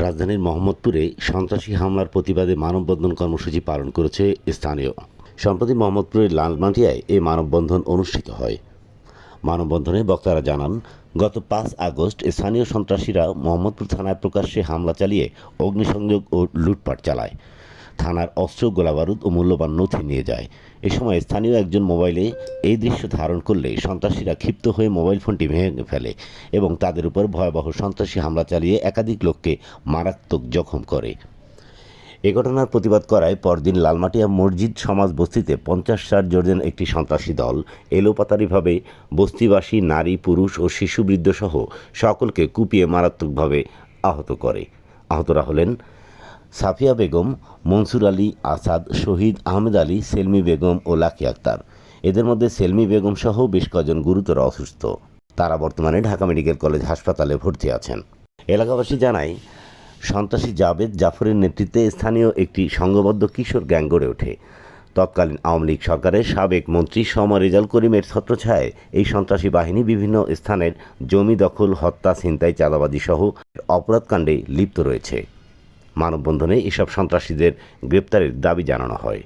রাজধানীর মোহাম্মদপুরে সন্ত্রাসী হামলার প্রতিবাদে মানববন্ধন কর্মসূচি পালন করেছে স্থানীয়। সম্প্রতি মোহাম্মদপুরের লালমাটিয়ায় এই মানববন্ধন অনুষ্ঠিত হয়। মানববন্ধনে বক্তারা জানান, গত পাঁচ আগস্ট স্থানীয় সন্ত্রাসীরা মোহাম্মদপুর থানায় প্রকাশ্যে হামলা চালিয়ে অগ্নিসংযোগ ও লুটপাট চালায়। থানার অস্ত্র গোলাবারুদ ও মূল্যবান নথি নিয়ে যায়। এ সময় স্থানীয় একজন মোবাইলে এই দৃশ্য ধারণ করলে সন্ত্রাসীরা ক্ষিপ্ত হয়ে মোবাইল ফোনটি ভেঙে ফেলে এবং তাদের উপর ভয়াবহ সন্ত্রাসী হামলা চালিয়ে একাধিক লোককে মারাত্মক জখম করে। এ ঘটনার প্রতিবাদ করায় পরদিন লালমাটিয়া মসজিদ সমাজ বস্তিতে পঞ্চাশ ষাট জনের একটি সন্ত্রাসী দল এলোপাতারিভাবে বস্তিবাসী, নারী, পুরুষ ও শিশু বৃদ্ধসহ সকলকে কুপিয়ে মারাত্মকভাবে আহত করে। আহতরা হলেন সাফিয়া বেগম, মনসুর আলী আসাদ, শহীদ আহমেদ আলী, সেলমি বেগম ও লাকি আক্তার। এদের মধ্যে সেলমি বেগম সহ বেশ কজন গুরুতর অসুস্থ। তারা বর্তমানে ঢাকা মেডিকেল কলেজ হাসপাতালে ভর্তি আছেন। এলাকাবাসী জানায়, সন্ত্রাসী জাবেদ জাফরের নেতৃত্বে স্থানীয় একটি সংঘবদ্ধ কিশোর গ্যাং গড়ে ওঠে। তৎকালীন আওয়ামী লীগ সরকারের সাবেক মন্ত্রী সৌমা রেজাল করিমের ছত্রছায়ায় এই সন্ত্রাসী বাহিনী বিভিন্ন স্থানের জমি দখল, হত্যা, ছিনতাই চাঁদাবাজি সহ অপরাধকাণ্ডে লিপ্ত রয়েছে। মানববন্ধনে এসব সন্ত্রাসীদের গ্রেপ্তারের দাবি জানানো হয়।